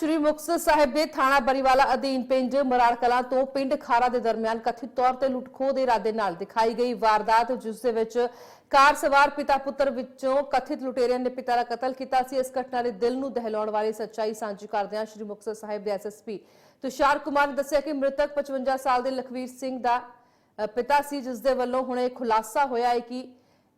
ਸ਼੍ਰੀ ਮੁਕਤਸਰ ਸਾਹਿਬ ਦੇ ਥਾਣਾ ਬਰੀਵਾਲਾ ਅਧੀਨ ਪਿੰਡ ਮਰਾੜ ਕਲਾਂ ਤੋਂ ਪਿੰਡ ਖਾਰਾ ਦੇ ਦਰਮਿਆਨ ਕਥਿਤ ਤੌਰ ਤੇ ਲੁੱਟਖੋ ਦੇ ਇਰਾਦੇ ਨਾਲ ਦਿਖਾਈ ਗਈ ਵਾਰਦਾਤ, ਜਿਸ ਦੇ ਵਿੱਚ ਕਾਰ ਸਵਾਰ ਪਿਤਾ ਪੁੱਤਰ ਵਿੱਚੋਂ ਕਥਿਤ ਲੁਟੇਰਿਆਂ ਨੇ ਪਿਤਾ ਦਾ ਕਤਲ ਕੀਤਾ ਸੀ। ਇਸ ਘਟਨਾ ਦੇ ਦਿਲ ਨੂੰ ਦਹਿਲਾਉਣ ਵਾਲੀ ਸੱਚਾਈ ਸਾਂਝੀ ਕਰਦਿਆਂ ਸ਼੍ਰੀ ਮੁਕਤਸਰ ਸਾਹਿਬ ਦੇ ਐਸਐਸਪੀ ਤੁਸ਼ਾਰ ਕੁਮਾਰ ਨੇ ਦੱਸਿਆ ਕਿ ਮ੍ਰਿਤਕ 55 ਸਾਲ ਦੇ ਲਖਵੀਰ ਸਿੰਘ ਦਾ ਪਿਤਾ ਸੀ, ਜਿਸ ਦੇ ਵੱਲੋਂ ਹੁਣ ਇਹ ਖੁਲਾਸਾ ਹੋਇਆ ਹੈ ਕਿ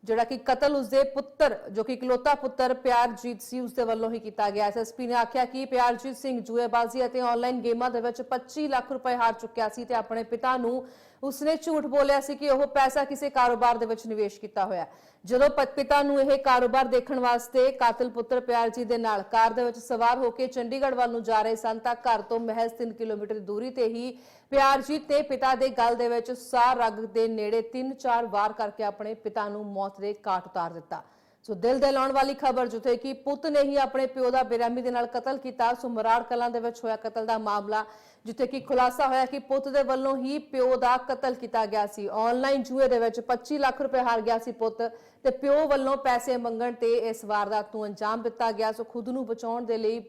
ਜਿਹੜਾ ਕਿ ਕਤਲ ਉਸਦੇ ਪੁੱਤਰ, ਜੋ ਕਿ ਇਕਲੌਤਾ ਪੁੱਤਰ ਪਿਆਰਜੀਤ ਸੀ, ਉਸਦੇ ਵੱਲੋਂ ਹੀ ਕੀਤਾ ਗਿਆ। ਐਸਐਸਪੀ ਨੇ ਆਖਿਆ ਕਿ ਪਿਆਰਜੀਤ ਸਿੰਘ ਜੂਏਬਾਜ਼ੀ ਅਤੇ ਆਨਲਾਈਨ ਗੇਮਾਂ ਦੇ ਵਿੱਚ 25 ਲੱਖ ਰੁਪਏ ਹਾਰ ਚੁੱਕਿਆ ਸੀ ਤੇ ਆਪਣੇ ਪਿਤਾ ਨੂੰ ਉਸਨੇ ਝੂਠ ਬੋਲਿਆ ਸੀ ਕਿ ਉਹ ਪੈਸਾ ਕਿਸੇ ਕਾਰੋਬਾਰ ਦੇ ਵਿੱਚ ਨਿਵੇਸ਼ ਕੀਤਾ ਹੋਇਆ ਜਦੋਂ ਪਿਤਾ ਨੂੰ ਇਹ ਕਾਰੋਬਾਰ ਦੇਖਣ ਵਾਸਤੇ ਕਾਤਲ ਪੁੱਤਰ ਪਿਆਰਜੀਤ ਦੇ ਨਾਲ ਕਾਰ ਦੇ ਵਿੱਚ ਸਵਾਰ ਹੋ ਕੇ ਚੰਡੀਗੜ੍ਹ ਵੱਲ ਨੂੰ ਜਾ ਰਹੇ ਸਨ ਤਾਂ ਘਰ ਤੋਂ ਮਹਿਜ਼ 3 ਕਿਲੋਮੀਟਰ ਦੂਰੀ ਤੇ ਹੀ ਪਿਆਰਜੀਤ ਨੇ ਪਿਤਾ ਦੇ ਗਲ ਦੇ ਵਿੱਚ ਸਾਹ ਰਗ ਦੇ ਨੇੜੇ 3-4 ਵਾਰ ਕਰਕੇ ਆਪਣੇ ਪਿਤਾ ਨੂੰ ਮੌਤ ਦੇ ਘਾਟ ਉਤਾਰ ਦਿੱਤਾ। ਸੋ ਦਿਲ ਦਹਿਲਾਉਣ ਵਾਲੀ ਖਬਰ ਜਿੱਥੇ ਕਿ ਪੁੱਤ ਨੇ ਹੀ ਆਪਣੇ ਪਿਓ ਦਾ ਬੇਰਹਿਮੀ ਦੇ ਨਾਲ ਕਤਲ ਕੀਤਾ। ਸੋ ਕਲਾਂ ਦੇ ਵਿੱਚ ਹੋਇਆ ਕਤਲ ਦਾ ਮਾਮਲਾ ਜਿੱਥੇ ਕਿ ਖੁਲਾਸਾ ਹੋਇਆ ਕਿ ਪੁੱਤ ਦੇ ਵੱਲੋਂ ਹੀ ਪਿਓ ਦਾ ਕਤਲ ਕੀਤਾ ਗਿਆ ਸੀ। ਆਨਲਾਈਨ ਜੂਏ ਦੇ ਵਿੱਚ 25 ਲੱਖ ਰੁਪਏ ਹਾਰ ਗਿਆ ਸੀ ਪੁੱਤ ਤੇ ਪਿਓ ਵੱਲੋਂ ਪੈਸੇ ਮੰਗਣ ਤੇ ਇਸ ਵਾਰਦਾਤ ਨੂੰ ਅੰਜਾਮ ਦਿੱਤਾ ਗਿਆ। ਸੋ ਖੁਦ ਨੂੰ ਬਚਾਉਣ ਦੇ ਲਈ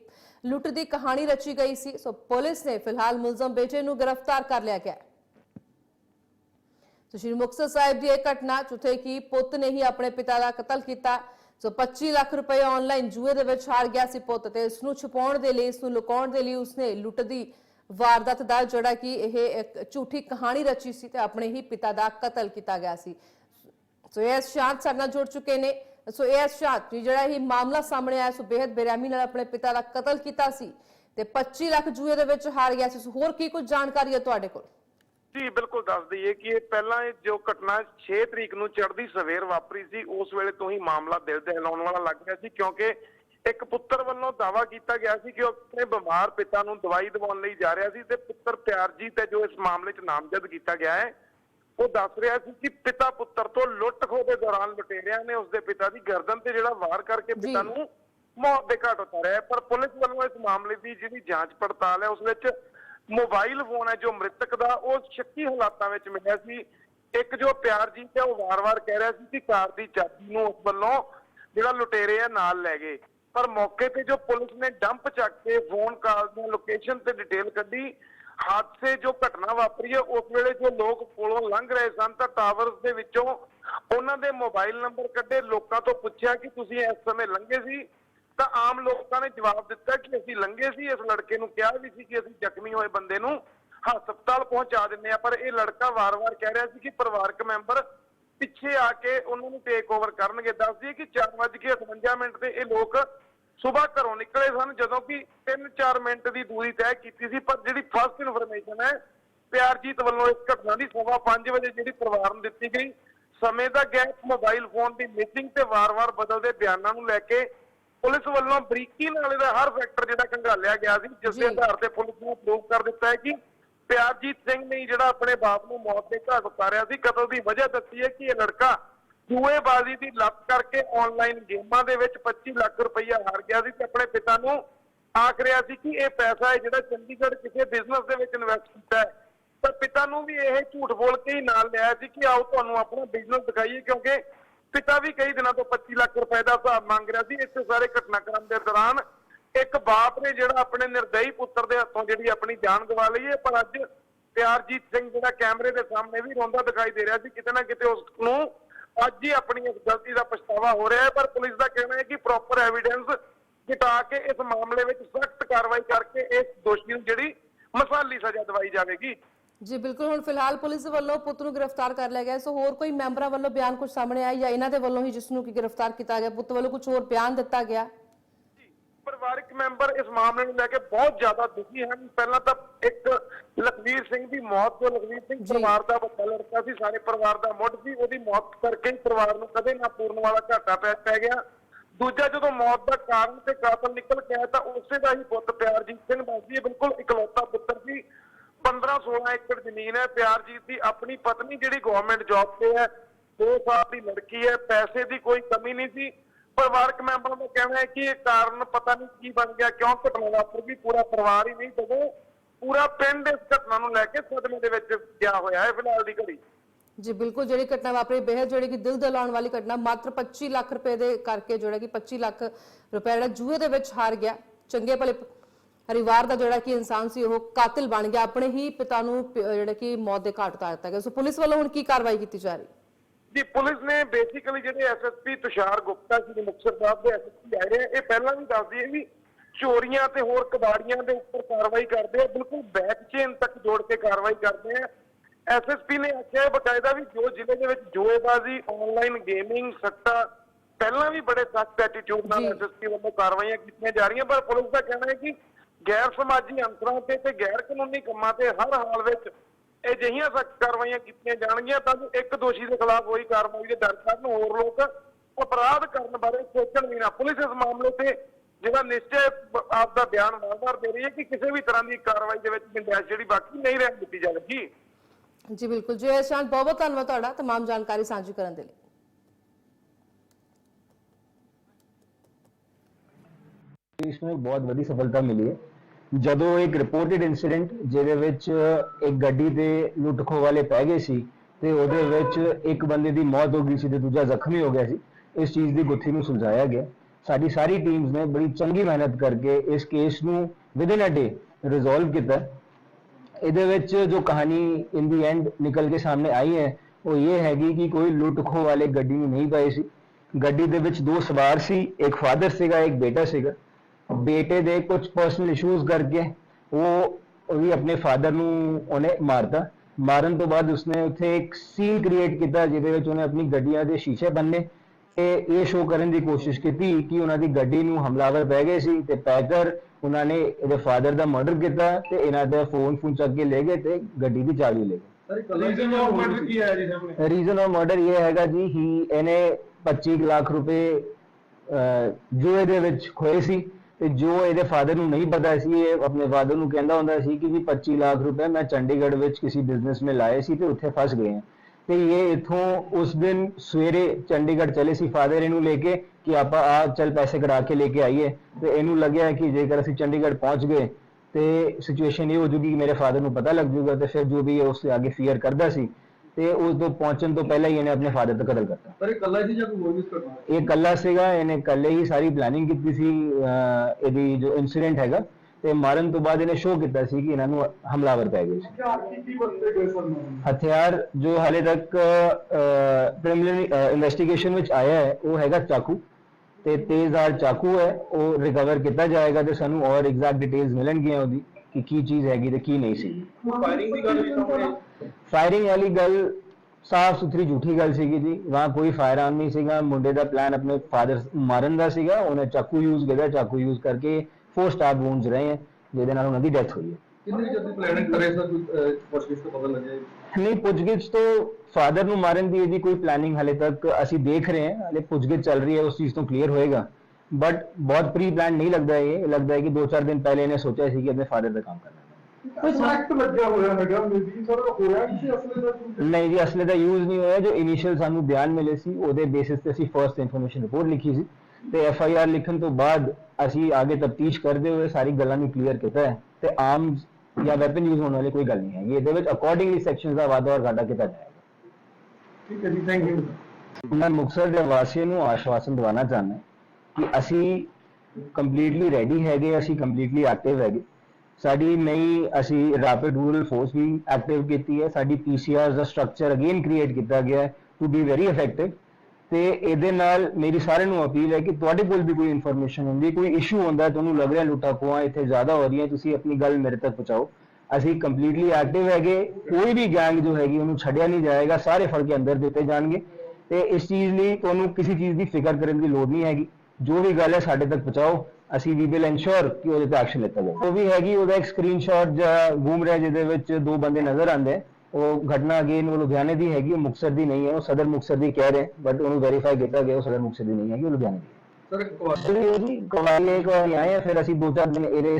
ਲੁੱਟ ਦੀ ਕਹਾਣੀ ਰਚੀ ਗਈ ਸੀ। ਸੋ ਪੁਲਿਸ ਨੇ ਫਿਲਹਾਲ ਮੁਲਜ਼ਮ ਬੇਟੇ ਨੂੰ ਗ੍ਰਿਫਤਾਰ ਕਰ ਲਿਆ ਗਿਆ। ਹੈ। ਸੋ ਸ਼੍ਰੀ ਮੁਕਤਸਰ ਸਾਹਿਬ ਦੀ ਇਹ ਘਟਨਾ ਜਿੱਥੇ ਕਿ ਪੁੱਤ ਨੇ ਹੀ ਆਪਣੇ ਪਿਤਾ ਦਾ ਕਤਲ ਕੀਤਾ ਸੋ 25 ਲੱਖ ਰੁਪਏ ਆਨਲਾਈਨ ਜੂਏ ਦੇ ਵਿੱਚ ਹਾਰ ਗਿਆ ਸੀ ਪੁੱਤ ਤੇ ਇਸ ਨੂੰ ਛੁਪਾਉਣ ਦੇ ਲਈ ਇਸ ਨੂੰ ਲੁਕਾਉਣ ਦੇ ਲਈ ਉਸਨੇ ਲੁੱਟ ਦੀ ਵਾਰਦਾਤ ਦਾ ਜਿਹੜਾ ਕਿ ਇਹ ਇੱਕ ਝੂਠੀ ਕਹਾਣੀ ਰਚੀ ਸੀ ਤੇ ਆਪਣੇ ਹੀ ਪਿਤਾ ਦਾ ਕਤਲ ਕੀਤਾ ਗਿਆ ਸੀ ਸੋ ਇਹ ਸ਼ਾਂਤ ਸਾਡੇ ਨਾਲ ਜੁੜ ਚੁੱਕੇ ਨੇ ਸੋ ਇਹ ਸ਼ਾਂਤ ਜਿਹੜਾ ਇਹ ਮਾਮਲਾ ਸਾਹਮਣੇ ਆਇਆ ਸੋ ਬੇहद ਬੇਰਹਿਮੀ ਨਾਲ ਆਪਣੇ ਪਿਤਾ ਦਾ ਕਤਲ ਕੀਤਾ ਸੀ ਤੇ 25 ਲੱਖ ਜੂਏ ਦੇ ਵਿੱਚ ਹਾਰ ਗਿਆ ਸੀ ਸੋ ਹੋਰ ਕੀ ਕੁਝ ਜਾਣਕਾਰੀ ਹੈ ਤੁਹਾਡੇ ਕੋਲ ਜੀ ਬਿਲਕੁਲ ਦੱਸ ਦਈਏ ਕਿ ਇਹ ਪਹਿਲਾਂ ਇਹ ਜੋ ਘਟਨਾ 6 ਤਰੀਕ ਨੂੰ ਚੜ੍ਹਦੀ ਸਵੇਰ ਵਾਪਰੀ ਸੀ ਉਸ ਵੇਲੇ ਤੋਂ ਹੀ ਮਾਮਲਾ ਦਿਲ ਦਹਿਲਾਉਣ ਵਾਲਾ ਲੱਗ ਰਿਹਾ ਸੀ ਕਿਉਂਕਿ ਇੱਕ ਪੁੱਤਰ ਵੱਲੋਂ ਦਾਵਾ ਕੀਤਾ ਗਿਆ ਸੀ ਕਿ ਉਹ ਆਪਣੇ ਬਿਮਾਰ ਪਿਤਾ ਨੂੰ ਦਵਾਈ ਦਿਵਾਉਣ ਲਈ ਜਾ ਰਿਹਾ ਸੀ ਤੇ ਪੁੱਤਰ ਪਿਆਰਜੀਤ ਹੈ ਜੋ ਇਸ ਮਾਮਲੇ 'ਚ ਨਾਮਜ਼ਦ ਕੀਤਾ ਗਿਆ ਹੈ ਉਹ ਦੱਸ ਰਿਹਾ ਸੀ ਕਿ ਪਿਤਾ ਪੁੱਤਰ ਤੋਂ ਲੁੱਟ ਖੋਹ ਦੇ ਦੌਰਾਨ ਲੁਟੇਰਿਆਂ ਨੇ ਉਸਦੇ ਪਿਤਾ ਦੀ ਗਰਦਨ ਤੇ ਜਿਹੜਾ ਵਾਰ ਕਰਕੇ ਪਿਤਾ। ਨੂੰ ਮੌਤ ਦੇ ਘਾਟ ਉਤਾਰਿਆ। ਪਰ ਪੁਲਿਸ ਵੱਲੋਂ ਇਸ ਮਾਮਲੇ ਦੀ ਜਿਹੜੀ ਜਾਂਚ ਪੜਤਾਲ ਹੈ ਉਸ ਵਿੱਚ ਮੋਬਾਈਲ ਫੋਨ ਹੈ ਜੋ ਮ੍ਰਿਤਕ ਦਾ, ਉਹ ਸ਼ੱਕੀ ਹਾਲਾਤਾਂ ਵਿੱਚ ਮਿਲਿਆ ਸੀ। ਇੱਕ ਜੋ ਪਿਆਰਜੀਤ ਹੈ, ਉਹ ਵਾਰ-ਵਾਰ ਕਹਿ ਰਿਹਾ ਸੀ ਕਿ ਕਾਰ ਦੀ ਚਾਬੀ ਨੂੰ ਉਸ ਵੱਲੋਂ ਜਿਹੜਾ ਲੁਟੇਰੇ ਆ, ਨਾਲ ਲੈ ਗਏ। ਪਰ ਮੌਕੇ ਤੇ ਜੋ ਪੁਲਿਸ ਨੇ ਡੰਪ ਚੱਕ ਕੇ ਫੋਨ ਕਾਲ ਦੀਆਂ ਲੋਕੇਸ਼ਨ ਤੇ ਡਿਟੇਲ ਕੱਢੀ, ਹਾਦਸੇ ਜੋ ਘਟਨਾ ਵਾਪਰੀ ਹੈ, ਉਸ ਵੇਲੇ ਜੋ ਲੋਕ ਕੋਲੋਂ ਲੰਘ ਰਹੇ ਸਨ, ਤਾਂ ਟਾਵਰਸ ਦੇ ਵਿੱਚੋਂ ਉਹਨਾਂ ਦੇ ਮੋਬਾਈਲ ਨੰਬਰ ਕੱਢੇ। ਲੋਕਾਂ ਤੋਂ ਪੁੱਛਿਆ ਕਿ ਤੁਸੀਂ ਇਸ ਸਮੇਂ ਲੰਘੇ ਸੀ? ਤਾਂ ਆਮ ਲੋਕਾਂ ਨੇ ਜਵਾਬ ਦਿੱਤਾ ਕਿ ਅਸੀਂ ਲੰਘੇ ਸੀ, ਇਸ ਲੜਕੇ ਨੂੰ ਕਿਹਾ ਵੀ ਸੀ ਕਿ ਅਸੀਂ ਜ਼ਖਮੀ ਹੋਏ ਬੰਦੇ ਨੂੰ ਹਸਪਤਾਲ ਪਹੁੰਚਾ ਦਿੰਦੇ ਆ ਪਰ ਇਹ ਲੜਕਾ ਵਾਰ-ਵਾਰ ਕਹਿ ਰਿਹਾ ਸੀ ਕਿ ਪਰਿਵਾਰਕ ਮੈਂਬਰ ਪਿੱਛੇ ਆ ਕੇ ਉਹਨਾਂ ਨੂੰ ਟੇਕ ਓਵਰ ਕਰਨਗੇ। ਦੱਸ ਦਈਏ ਕਿ 4:58 ਮਿੰਟ ਤੇ ਇਹ ਲੋਕ ਸਵੇਰ ਘਰੋਂ ਨਿਕਲੇ ਸਨ, ਜਦੋਂ ਕਿ 3-4 ਮਿੰਟ ਦੀ ਦੂਰੀ ਤੈਅ ਕੀਤੀ ਸੀ। ਪਰ ਜਿਹੜੀ ਫਸਟ ਇਨਫੋਰਮੇਸ਼ਨ ਹੈ, ਪਿਆਰਜੀਤ ਵੱਲੋਂ ਇਸ ਘਟਨਾ ਦੀ ਸਵਾ 5 ਵਜੇ ਜਿਹੜੀ ਪਰਿਵਾਰ ਨੂੰ ਦਿੱਤੀ ਗਈ। ਸਮੇਂ ਦਾ ਗੈਪ ਮੋਬਾਈਲ ਫੋਨ ਦੀ ਮਿਸਿੰਗ ਤੇ ਵਾਰ-ਵਾਰ ਬਦਲਦੇ ਬਿਆਨਾਂ ਨੂੰ ਲੈ ਕੇ ਪੁਲਿਸ ਵੱਲੋਂ ਬਰੀਕੀ ਨਾਲ ਇਹਦਾ ਹਰ ਫੈਕਟਰ ਜਿਹੜਾ ਕੰਗਾਲਿਆ ਗਿਆ ਸੀ ਜਿਸ ਦੇ। ਆਧਾਰ ਤੇ ਪੁਲਿਸ ਨੇ ਪ੍ਰੂਵ ਕਰ ਦਿੱਤਾ ਹੈ ਕਿ ਪਿਆਰਜੀਤ ਸਿੰਘ ਨੇ ਜਿਹੜਾ ਆਪਣੇ ਬਾਪ ਨੂੰ ਮੌਤ ਦੇ ਘਾਟ ਉਤਾਰਿਆ ਸੀ ਕਤਲ ਦੀ ਵਜ੍ਹਾ ਦੱਸੀ ਹੈ ਕਿ ਇਹ ਲੜਕਾ ਜੂਏਬਾਜ਼ੀ ਦੀ ਲੱਤ ਕਰਕੇ ਆਨਲਾਈਨ ਗੇਮਾਂ ਦੇ ਵਿੱਚ 25 ਲੱਖ ਰੁਪਈਆ ਹਾਰ ਗਿਆ ਸੀ ਤੇ ਆਪਣੇ ਪਿਤਾ ਨੂੰ ਆਖ ਰਿਹਾ ਸੀ ਕਿ ਇਹ ਪੈਸਾ ਹੈ ਜਿਹੜਾ ਚੰਡੀਗੜ੍ਹ ਕਿਸੇ ਬਿਜ਼ਨਸ ਦੇ ਵਿੱਚ ਇਨਵੈਸਟ ਕੀਤਾ ਹੈ ਪਰ ਪਿਤਾ ਨੂੰ ਵੀ ਇਹ ਝੂਠ ਬੋਲ ਕੇ ਹੀ ਨਾਲ ਲਿਆਇਆ ਸੀ ਕਿ ਆਓ ਤੁਹਾਨੂੰ ਆਪਣਾ ਬਿਜ਼ਨਸ ਦਿਖਾਈਏ ਕਿਉਂਕਿ ਪਿਤਾ ਵੀ ਕਈ ਦਿਨਾਂ ਤੋਂ 25 ਲੱਖ ਰੁਪਏ ਦਾ ਹਿਸਾਬ ਮੰਗ ਰਿਹਾ ਸੀ ਇਸੇ ਸਾਰੇ ਘਟਨਾਕ੍ਰਮ ਦੇ ਦੌਰਾਨ ਇੱਕ ਬਾਪ ਨੇ ਜਿਹੜਾ ਆਪਣੇ ਨਿਰਦਈ ਪੁੱਤਰ ਦੇ ਹੱਥੋਂ ਜਿਹੜੀ ਆਪਣੀ ਜਾਨ ਗਵਾ ਲਈ ਹੈ, ਪਰ ਅੱਜ ਪਿਆਰਜੀਤ ਸਿੰਘ ਜਿਹੜਾ ਕੈਮਰੇ ਦੇ ਸਾਹਮਣੇ ਵੀ ਰੋਂਦਾ ਦਿਖਾਈ ਦੇ ਰਿਹਾ ਸੀ, ਕਿਤੇ ਨਾ ਕਿਤੇ ਉਸ ਨੂੰ ਅੱਜ ਹੀ ਆਪਣੀ ਇਸ ਗਲਤੀ ਦਾ ਪਛਤਾਵਾ ਹੋ ਰਿਹਾ ਹੈ, ਪਰ ਪੁਲਿਸ ਦਾ ਕਹਿਣਾ ਹੈ ਕਿ ਪ੍ਰੋਪਰ ਐਵੀਡੈਂਸ ਜਟਾ ਕੇ ਇਸ ਮਾਮਲੇ ਵਿੱਚ ਸਖਤ ਕਾਰਵਾਈ ਕਰਕੇ ਇਸ ਦੋਸ਼ੀ ਨੂੰ ਜਿਹੜੀ ਮਸਾਲੀ ਸਜ਼ਾ ਦਵਾਈ ਜਾਵੇਗੀ। ਜੀ ਬਿਲਕੁਲ। ਹੁਣ ਫਿਲਹਾਲ ਪੁਲਿਸ ਵੱਲੋਂ ਪੁੱਤ ਨੂੰ ਗ੍ਰਿਫਤਾਰ ਕਰ ਲਿਆ ਗਿਆ। ਸੋ ਹੋਰ ਕੋਈ ਮੈਂਬਰਾਂ ਵੱਲੋਂ ਬਿਆਨ ਕੁਝ ਸਾਹਮਣੇ ਆਇਆ ਜਾਂ ਇਹਨਾਂ ਦੇ ਵੱਲੋਂ ਹੀ ਜਿਸ ਨੂੰ ਕਿ ਗ੍ਰਿਫਤਾਰ ਕੀਤਾ ਗਿਆ ਪੁੱਤ ਵੱਲੋਂ ਕੁਝ ਹੋਰ ਬਿਆਨ ਦਿੱਤਾ ਗਿਆ? ਪਰਿਵਾਰਕ ਮੈਂਬਰ ਇਸ ਮਾਮਲੇ ਨੂੰ ਲੈ ਕੇ ਬਹੁਤ ਜ਼ਿਆਦਾ ਦੁਖੀ ਹਨ। ਪਹਿਲਾਂ ਤਾਂ ਇੱਕ ਲਖਵੀਰ ਸਿੰਘ ਦੀ ਮੌਤ ਤੋਂ ਲਖਵੀਰ ਸਿੰਘ। ਪਰਿਵਾਰ ਦਾ ਵੱਡਾ ਲੜਕਾ ਸੀ ਸਾਰੇ ਪਰਿਵਾਰ ਦਾ ਮੁੱਢ ਸੀ। ਉਹਦੀ ਮੌਤ ਕਰਕੇ ਹੀ ਪਰਿਵਾਰ ਨੂੰ ਕਦੇ ਨਾ ਪੂਰਨ ਵਾਲਾ ਘਾਟਾ ਪੈ ਪੈ ਗਿਆ। ਦੂਜਾ ਜਦੋਂ ਮੌਤ ਦਾ ਕਾਰਨ ਤੇ ਕਾਤਲ ਨਿਕਲ ਕੇ ਆਇਆ ਤਾਂ ਉਸੇ ਦਾ ਹੀ ਪੁੱਤ ਪਿਆਰਜੀਤ ਸਿੰਘ ਹੈ ਬਿਲਕੁਲ ਇਕਲੌਤਾ ਪੁੱਤਰ 15-16 ਏਕੜ ਜ਼ਮੀਨ ਹੈ, ਪਿਆਰਜੀਤ ਦੀ ਆਪਣੀ ਪਤਨੀ ਜਿਹੜੀ ਗਵਰਨਮੈਂਟ ਜੌਬ ਤੇ ਹੈ 2 ਸਾਲ ਦੀ ਲੜਕੀ ਹੈ, ਪੈਸੇ ਦੀ ਕੋਈ ਕਮੀ ਨਹੀਂ ਸੀ। ਪਰਿਵਾਰਕ ਮੈਂਬਰਾਂ ਦਾ ਕਹਿਣਾ ਹੈ ਕਿ ਇਹ ਕਾਰਨ ਪਤਾ ਨਹੀਂ ਕੀ ਬਣ ਗਿਆ, ਕਿਉਂ ਘਟਨਾ ਵਾਪਰ ਗਈ, ਪੂਰਾ ਪਰਿਵਾਰ ਹੀ ਨਹੀਂ ਸਗੋਂ ਪੂਰਾ ਪਿੰਡ ਇਸ ਘਟਨਾ ਨੂੰ ਲੈ ਕੇ ਸਦਮੇ ਦੇ ਵਿੱਚ ਗਿਆ ਹੋਇਆ ਹੈ ਫਿਲਹਾਲ ਦੀ ਘੜੀ। ਜੀ, ਬਿਲਕੁਲ ਜਿਹੜੀ ਘਟਨਾ ਵਾਪਰੀ, ਬੇਹਦ ਜਿਹੜੀ ਕਿ ਦਿਲ ਦਹਿਲਾਉਣ ਵਾਲੀ ਘਟਨਾ, ਮਾਤਰ 25 ਲੱਖ ਰੁਪਏ ਦੇ ਕਰਕੇ ਜਿਹੜਾ ਕਿ 25 ਲੱਖ ਰੁਪਏ ਜਿਹੜਾ ਜੂਏ ਦੇ ਵਿੱਚ ਹਾਰ ਗਿਆ। ਚੰਗੇ ਭਲੇ ਪਰਿਵਾਰ ਦਾ ਜਿਹੜਾ ਕਿ ਇਨਸਾਨ ਸੀ ਉਹ ਕਾਤਿਲ ਬਣ ਗਿਆ। ਆਪਣੇ ਹੀ ਪਿਤਾ ਨੂੰ ਪ- ਜਿਹੜਾ ਕਿ ਮੌਤ ਦੇ ਘਾਟ ਉਤਾਰ ਦਿੱਤਾ ਗਿਆ। ਸੋ ਪੁਲਿਸ ਵੱਲੋਂ ਹੁਣ ਕੀ ਕਾਰਵਾਈ ਕੀਤੀ ਜਾ ਰਹੀ? ਜੀ ਪੁਲਿਸ ਨੇ ਬੇਸਿਕਲੀ ਜਿਹੜੇ ਐਸਐਸਪੀ ਤੁਸ਼ਾਰ ਗੁਪਤਾ ਜੀ ਮੁਕਤਸਰ ਸਾਹਿਬ ਦੇ ਐਸਐਸਪੀ ਆਏ ਨੇ ਇਹ ਪਹਿਲਾਂ ਵੀ ਦੱਸਦੀ ਹੈ ਵੀ ਚੋਰੀਆਂ ਤੇ ਹੋਰ ਕਬਾੜੀਆਂ ਦੇ ਉੱਪਰ ਕਾਰਵਾਈ ਕਰਦੇ ਆ। ਬਿਲਕੁਲ ਬੈਕ ਚੇਨ ਤੱਕ ਜੋੜ ਕੇ ਕਾਰਵਾਈ ਕਰਦੇ ਆ। ਐਸਐਸਪੀ ਨੇ ਆਖਿਆ ਬਕਾਇਦਾ ਵੀ ਜੋ ਜ਼ਿਲ੍ਹੇ ਦੇ ਵਿੱਚ ਜੂਏਬਾਜ਼ੀ ਆਨਲਾਈਨ ਗੇਮਿੰਗ ਸੱਟਾ ਪਹਿਲਾਂ ਵੀ ਬੜੇ ਸਖਤ ਐਟੀਟਿਊਡ ਨਾਲ ਜੀ। ਐਸਐਸਪੀ ਵੱਲੋਂ ਕਾਰਵਾਈਆਂ ਕੀਤੀਆਂ ਜਾ ਰਹੀਆਂ ਪਰ ਪੁਲਿਸ ਦਾ ਕਹਿਣਾ ਹੈ ਕਿ ਗੈਰ ਸਮਾਜੀ ਅੰਤਰਾਂ ਤੇ ਤੇ ਗੈਰ ਕਾਨੂੰਨੀ ਕੰਮਾਂ ਤੇ ਹਰ ਹਾਲ ਵਿੱਚ ਅਜਿਹੀਆਂ ਸਖਤ ਕਾਰਵਾਈਆਂ ਕੀਤੀਆਂ ਜਾਣਗੀਆਂ ਤਾਂ ਜੋ ਇੱਕ ਦੋਸ਼ੀ ਦੇ ਖਿਲਾਫ ਹੋਈ ਕਾਰਵਾਈ ਦੇ ਡਰ ਕਾਰਨ ਹੋਰ ਲੋਕ ਅਪਰਾਧ ਕਰਨ ਬਾਰੇ ਸੋਚਣ ਵੀ ਨਾ ਪੁਲਿਸ ਇਸ ਮਾਮਲੇ ਤੇ ਜਿਹੜਾ ਨਿਸ਼ਚੈ ਬ- ਆਪ ਦਾ ਬਿਆਨ ਵਾਰ-ਵਾਰ ਦੇ ਰਹੀ ਹੈ ਕਿ ਕਿਸੇ ਵੀ ਤਰ੍ਹਾਂ ਦੀ ਕਾਰਵਾਈ ਦੇ ਵਿੱਚ ਗੁੰਜਾਇਸ਼ ਜਿਹੜੀ ਬਾਕੀ ਨਹੀਂ ਰਹਿਣ ਦਿੱਤੀ ਜਾਵੇਗੀ ਜੀ ਬਿਲਕੁਲ ਜੀ ਸ਼ਾਂਤ ਬਹੁਤ ਬਹੁਤ ਧੰਨਵਾਦ ਤੁਹਾਡਾ तमाम ਜਾਣਕਾਰੀ ਸਾਂਝੀ ਕਰਨ ਦੇ ਲਈ ਇਸ ਨੂੰ ਇੱਕ ਬਹੁਤ ਵੱਡੀ ਸਫਲਤਾ ਮਿਲੀ ਹੈ ਜਦੋਂ ਇੱਕ ਰਿਪੋਰਟਡ ਇਨਸੀਡੈਂਟ ਜਿਹਦੇ ਵਿੱਚ ਇੱਕ ਗੱਡੀ ਤੇ ਲੁੱਟ ਖੋਹ ਵਾਲੇ ਪੈ ਗਏ ਸੀ ਤੇ ਉਹਦੇ ਵਿੱਚ ਇੱਕ ਬੰਦੇ ਦੀ ਮੌਤ ਹੋ ਗਈ ਸੀ ਤੇ ਦੂਜਾ ਜ਼ਖਮੀ ਹੋ ਗਿਆ ਸੀ, ਇਸ ਚੀਜ਼ ਦੀ ਗੁੱਥੀ ਨੂੰ ਸੁਲਝਾਇਆ ਗਿਆ। ਸਾਡੀ ਸਾਰੀ ਟੀਮਸ ਨੇ ਬੜੀ ਚੰਗੀ ਮਿਹਨਤ ਕਰਕੇ ਇਸ ਕੇਸ ਨੂੰ ਵਿਦਿਨ ਅ ਡੇ ਰਿਜ਼ੋਲਵ ਕੀਤਾ। ਇਹਦੇ ਵਿੱਚ ਜੋ ਕਹਾਣੀ ਇਨ ਦੀ ਐਂਡ ਨਿਕਲ ਕੇ ਸਾਹਮਣੇ ਆਈ ਹੈ, ਉਹ ਇਹ ਹੈਗੀ ਕਿ ਕੋਈ ਲੁੱਟ ਖੋਹ ਵਾਲੇ ਗੱਡੀ ਨੂੰ ਨਹੀਂ ਪਏ ਸੀ। ਗੱਡੀ ਦੇ ਵਿੱਚ ਦੋ ਸਵਾਰ ਸੀ, ਇੱਕ ਫਾਦਰ ਸੀਗਾ, ਇੱਕ ਬੇਟਾ ਸੀਗਾ। ਬੇਟੇ ਦੇ ਕੁਝ ਪਰਸਨਲ ਇਸ਼ੂਜ਼ ਕਰਕੇ ਉਹ ਵੀ ਆਪਣੇ ਫਾਦਰ ਨੂੰ ਉਹਨੇ ਮਾਰਤਾ। ਮਾਰਨ ਤੋਂ ਬਾਅਦ ਉਸਨੇ ਉੱਥੇ ਇੱਕ ਸੀਨ ਕ੍ਰੀਏਟ ਕੀਤਾ ਜਿਹਦੇ ਵਿੱਚ ਉਹਨੇ ਆਪਣੀ ਗੱਡੀਆਂ ਦੇ ਸ਼ੀਸ਼ੇ ਬੰਨੇ ਤੇ ਇਹ ਸ਼ੋਅ ਕਰਨ ਦੀ ਕੋਸ਼ਿਸ਼ ਕੀਤੀ ਕਿ ਉਹਨਾਂ ਦੀ ਗੱਡੀ ਨੂੰ ਹਮਲਾਵਰ ਪੈ ਗਏ ਸੀ ਤੇ ਪੈ ਕਰ ਉਹਨਾਂ ਨੇ ਇਹਦੇ ਫਾਦਰ ਦਾ ਮਰਡਰ ਕੀਤਾ ਤੇ ਇਹਨਾਂ ਦਾ ਫੋਨ ਫੋਨ ਚੱਕ ਕੇ ਲੈ ਗਏ ਤੇ ਗੱਡੀ ਦੀ ਚਾਬੀ ਲੈ ਗਏ। ਰੀਜ਼ਨ ਆਫ ਮਰਡਰ ਕੀ ਹੈ ਜੀ ਸਾਹਮਣੇ? ਰੀਜ਼ਨ ਆਫ ਮਰਡਰ ਇਹ ਹੈਗਾ ਜੀ ਹੀ ਇਹਨੇ 25 ਕੁ ਲੱਖ ਰੁਪਏ ਅਹ, ਜੋ ਇਹਦੇ ਵਿੱਚ ਖੋਏ ਸੀ। ਤੇ ਜੋ ਇਹਦੇ ਫਾਦਰ ਨੂੰ ਨਹੀਂ ਪਤਾ ਸੀ, ਇਹ ਆਪਣੇ ਫਾਦਰ ਨੂੰ ਕਹਿੰਦਾ ਹੁੰਦਾ ਸੀ ਕਿ ਜੀ 25 ਲੱਖ ਰੁਪਏ ਮੈਂ ਚੰਡੀਗੜ੍ਹ ਵਿੱਚ ਕਿਸੇ ਬਿਜ਼ਨਸ में ਲਾਏ ਸੀ ਤੇ ਉੱਥੇ ਫਸ ਗਏ ਹਾਂ ਤੇ ਇਹ ਇਥੋਂ ਉਸ ਦਿਨ ਸਵੇਰੇ ਚੰਡੀਗੜ੍ਹ ਚਲੇ ਸੀ ਫਾਦਰ ਇਹਨੂੰ ਲੈ ਕੇ ਕਿ ਆਪਾਂ ਆ ਚੱਲ ਪੈਸੇ ਕਢਾ ਕੇ ਲੈ ਕੇ ਆਈਏ। ਤੇ ਇਹਨੂੰ ਲੱਗਿਆ ਕਿ ਜੇਕਰ ਅਸੀਂ ਚੰਡੀਗੜ੍ਹ ਪਹੁੰਚ ਗਏ ਤੇ ਸਿਚੁਏਸ਼ਨ ਇਹ ਹੋ ਜੂਗੀ ਕਿ ਮੇਰੇ ਫਾਦਰ ਨੂੰ ਪਤਾ ਲੱਗ ਜੂਗਾ ਤੇ ਫਿਰ ਜੋ ਵੀ ਇਹ ਉਸ ਤੋਂ ਅੱਗੇ ਫੀਅਰ ਕਰਦਾ ਸੀ ਤੇ ਉਸ ਤੋਂ ਪਹੁੰਚਣ ਤੋਂ ਪਹਿਲਾਂ ਹੀ ਇਹਨੇ ਆਪਣੇ ਫਾਦਰ ਦਾ ਕਤਲ ਕਰਤਾ। ਪਰ ਇਹ ਕੱਲਾ ਜੀ ਜਾਂ ਕੋਈ ਹੋਰ ਵੀ ਇਸ ਕਰਨਾ ਇਹ ਇਕੱਲਾ ਸੀਗਾ ਇਹਨੇ ਇਕੱਲੇ ਹੀ ਸਾਰੀ ਪਲੈਨਿੰਗ ਕੀਤੀ ਸੀ ਅਹ ਇਹਦੀ ਜੋ ਇਨਸੀਡੈਂਟ ਹੈਗਾ ਤੇ ਮਾਰਨ ਤੋਂ ਬਾਅਦ ਇਹਨੇ ਸ਼ੋਅ ਕੀਤਾ ਸੀ ਕਿ ਇਹਨਾਂ ਨੂੰ ਹਮਲਾਵਰ ਪੈ ਗਏ ਸੀ। ਹਥਿਆਰ ਕੀ ਕੀ ਵਰਤੇ ਗਏ ਸਨ? ਹਥਿਆਰ ਜੋ ਹਾਲੇ ਤੱਕ ਪ੍ਰੀਲਿਮਿਨਰੀ ਇਨਵੈਸਟੀਗੇਸ਼ਨ ਵਿੱਚ ਆਇਆ ਹੈ ਉਹ ਹੈਗਾ ਚਾਕੂ ਤੇ ਤੇਜ਼ਧਾਰ ਚਾਕੂ ਹੈ ਉਹ ਰਿਕਵਰ ਕੀਤਾ ਜਾਏਗਾ ਤੇ ਸਾਨੂੰ ਔਰ ਐਗਜ਼ੈਕਟ ਡਿਟੇਲਸ ਮਿਲਣਗੀਆਂ ਉਹਦੀ ਕਿ ਕੀ ਚੀਜ਼ ਹੈਗੀ ਤੇ ਕੀ ਨਹੀਂ ਸੀ। ਫਾਇਰਿੰਗ ਦੀ ਗੱਲ ਵੀ ਸਾਹਮਣੇ ਫਾਇਰਿੰਗ ਵਾਲੀ ਗੱਲ ਸਾਫ਼ ਸੁਥਰੀ ਝੂਠੀ ਗੱਲ ਸੀਗੀ ਜੀ। ਵਹਾਂ ਕੋਈ ਫਾਇਰਆਰਮ ਨਹੀਂ ਸੀਗਾ ਮੁੰਡੇ ਦਾ ਪਲਾਨ ਆਪਣੇ ਫਾਦਰ ਮਾਰਨ ਦਾ ਸੀਗਾ। ਉਹਨੇ ਚਾਕੂ ਯੂਜ਼ ਕੀਤਾ ਚਾਕੂ ਯੂਜ਼ ਕਰਕੇ ਫੋਰ ਸਟਾਰ ਵੂਨਸ ਰਹੇ ਹੈ ਜਿਹਦੇ ਨਾਲ ਉਹਨਾਂ ਦੀ ਡੈਥ ਹੋਈ ਹੈ। ਕਿੰਨੀ ਜਲਦੀ ਪਲੈਨਿੰਗ ਕਰੇ ਸਰ? ਪੁੱਛਗਿੱਛ ਤੋਂ ਪਤਾ ਲੱਗਿਆ। ਨਹੀਂ ਪੁੱਛਗਿੱਛ ਤੋਂ ਫਾਦਰ ਨੂੰ ਮਾਰਨ ਦੀ ਇਹਦੀ ਕੋਈ ਪਲੈਨਿੰਗ ਹਲੇ ਤੱਕ ਅਸੀਂ ਦੇਖ ਰਹੇ ਹਾਂ। ਹਲੇ ਪੁੱਛਗਿੱਛ ਚੱਲ ਰਹੀ ਹੈ ਉਸ ਚੀਜ਼ ਤੋਂ ਕਲੀਅਰ ਹੋਏਗਾ। ਬਟ ਬਹੁਤ ਪ੍ਰੀ ਪਲਾਨ ਨਹੀਂ ਲੱਗਦਾ ਇਹ। ਲੱਗਦਾ ਹੈ ਕਿ 2-4 ਦਿਨ ਪਹਿਲੇ ਇਹਨੇ ਸੋਚਿਆ ਸੀ ਕਿ ਆਪਣੇ ਫਾਦਰ ਦਾ ਕੰਮ ਕਰਨਾ ਕੋਈ ਸੈਕਟ ਲੱਗਿਆ ਹੋਇਆ ਹੈਗਾ ਮੇਬੀ ਸਰ ਹੋਇਆ ਕਿਸੇ ਅਸਲੇ ਦਾ ਕੋਈ। ਨਹੀਂ ਜੀ ਅਸਲੇ ਦਾ ਯੂਜ਼ ਨਹੀਂ ਹੋਇਆ। ਜੋ ਇਨੀਸ਼ੀਅਲ ਸਾਨੂੰ ਬਿਆਨ ਮਿਲੇ ਸੀ ਉਹਦੇ ਬੇਸਿਸ ਤੇ ਅਸੀਂ ਫਰਸਟ ਇਨਫੋਰਮੇਸ਼ਨ ਰਿਪੋਰਟ ਲਿਖੀ ਸੀ। ਤੇ ਐਫ ਆਈ ਆਰ ਲਿਖਣ ਤੋਂ ਬਾਅਦ ਅਸੀਂ ਅੱਗੇ ਤਫਤੀਸ਼ ਕਰਦੇ ਹੋਏ ਸਾਰੀ ਗੱਲਾਂ ਨੂੰ ਕਲੀਅਰ ਕੀਤਾ ਹੈ। ਤੇ ਆਰਮਸ ਜਾਂ ਵੈਪਨ ਯੂਜ਼ ਹੋਣ ਵਾਲੀ ਕੋਈ ਗੱਲ ਨਹੀਂ ਹੈ ਇਹਦੇ ਵਿੱਚ ਅਕੋਰਡਿੰਗਲੀ ਸੈਕਸ਼ਨਸ ਦਾ ਵਾਧਾ ਔਰ ਘਾਟਾ ਕੀਤਾ ਜਾਏਗਾ। ਠੀਕ ਹੈ ਜੀ ਥੈਂਕ ਯੂ ਮੈਂ ਮੁਕਤਸਰ ਦੇ ਵਾਸੀਆਂ ਨੂੰ ਆਸ਼ਵਾਸਨ ਦਿਵਾਉਣਾ ਚਾਹੁੰਦਾ ਕਿ ਅਸੀਂ ਕੰਪਲੀਟਲੀ ਰੈਡੀ ਹੈਗੇ ਅਸੀਂ ਕੰਪਲੀਟਲੀ ਐਕਟਿਵ ਹੈਗੇ। ਸਾਡੀ ਨਈ ਅਸੀਂ ਰੈਪਿਡ ਰੂਰਲ ਫੋਰਸ ਵੀ ਐਕਟਿਵ ਕੀਤੀ ਹੈ, ਸਾਡੀ ਪੀਸੀਆਰ ਦਾ ਸਟਰਕਚਰ ਅਗੇਨ ਕ੍ਰੀਏਟ ਕੀਤਾ ਗਿਆ ਹੈ ਟੂ ਬੀ ਵੈਰੀ ਇਫੈਕਟਿਵ ਤੇ ਇਹਦੇ ਨਾਲ ਮੇਰੀ ਸਾਰਿਆਂ ਨੂੰ ਅਪੀਲ ਹੈ ਕਿ ਤੁਹਾਡੇ ਕੋਲ ਵੀ ਕੋਈ ਇਨਫੋਰਮੇਸ਼ਨ ਹੁੰਦੀ, ਕੋਈ ਇਸ਼ੂ ਹੁੰਦਾ, ਤੁਹਾਨੂੰ ਲੱਗ ਰਿਹਾ ਲੁੱਟਾ ਖੋਹਾਂ ਇੱਥੇ ਜ਼ਿਆਦਾ ਹੋ ਰਹੀਆਂ, ਤੁਸੀਂ ਆਪਣੀ ਗੱਲ ਮੇਰੇ ਤੱਕ ਪਹੁੰਚਾਓ। ਅਸੀਂ ਕੰਪਲੀਟਲੀ ਐਕਟਿਵ ਹੈਗੇ, ਕੋਈ ਵੀ ਗੈਂਗ ਜੋ ਹੈਗੀ ਉਹਨੂੰ ਛੱਡਿਆ ਨਹੀਂ ਜਾਏਗਾ, ਸਾਰੇ ਫੜ ਕੇ ਅੰਦਰ ਦਿੱਤੇ ਜਾਣਗੇ ਤੇ ਇਸ ਚੀਜ਼ ਲਈ ਤੁਹਾਨੂੰ ਕਿਸੇ ਚੀਜ਼ ਦੀ ਫਿਕਰ ਕਰਨ ਦੀ ਲੋੜ ਨਹੀਂ ਹੈਗੀ। ਜੋ ਵੀ ਗੱਲ ਹੈ ਸਾਡੇ ਤੱਕ ਪਹੁੰਚਾਓ ਅਸੀਂ ਵੀ ਵਿਲ ਇਨਸ਼ੋਰ ਕਿ ਉਹਦੇ ਤੇ ਐਕਸ਼ਨ ਲਿੱਤਾ ਜਾਵੇ ਉਹ ਵੀ ਹੈਗੀ ਉਹਦਾ ਇੱਕ ਸਕਰੀਨਸ਼ਾਟ ਜਾਂ ਘੂਮ ਰਿਹਾ ਜਿਹਦੇ ਵਿੱਚ ਦੋ ਬੰਦੇ ਨਜ਼ਰ ਆਉਂਦੇ। ਉਹ ਘਟਨਾ ਅਗੇਨ ਉਹ ਲੁਧਿਆਣੇ ਦੀ ਹੈਗੀ ਉਹ ਮੁਕਤਸਰ ਦੀ ਨਹੀਂ ਹੈ ਉਹ ਸਦਰ ਮੁਕਤਸਰ ਦੀ ਕਹਿ ਰਹੇ ਬਟ ਉਹਨੂੰ ਵੈਰੀਫਾਈ ਕੀਤਾ ਗਿਆ ਉਹ ਸਦਰ ਮੁਕਤਸਰ ਦੀ ਨਹੀਂ ਹੈਗੀ ਉਹ ਲੁਧਿਆਣੇ ਦੀ ਸਰ ਇੱਕ ਜੀ ਕਵਾਲੇ ਕੋ ਆਏ ਆ ਫਿਰ ਅਸੀਂ ਦੋ ਚਾਰ ਦਿਨ ਇਹਦੇ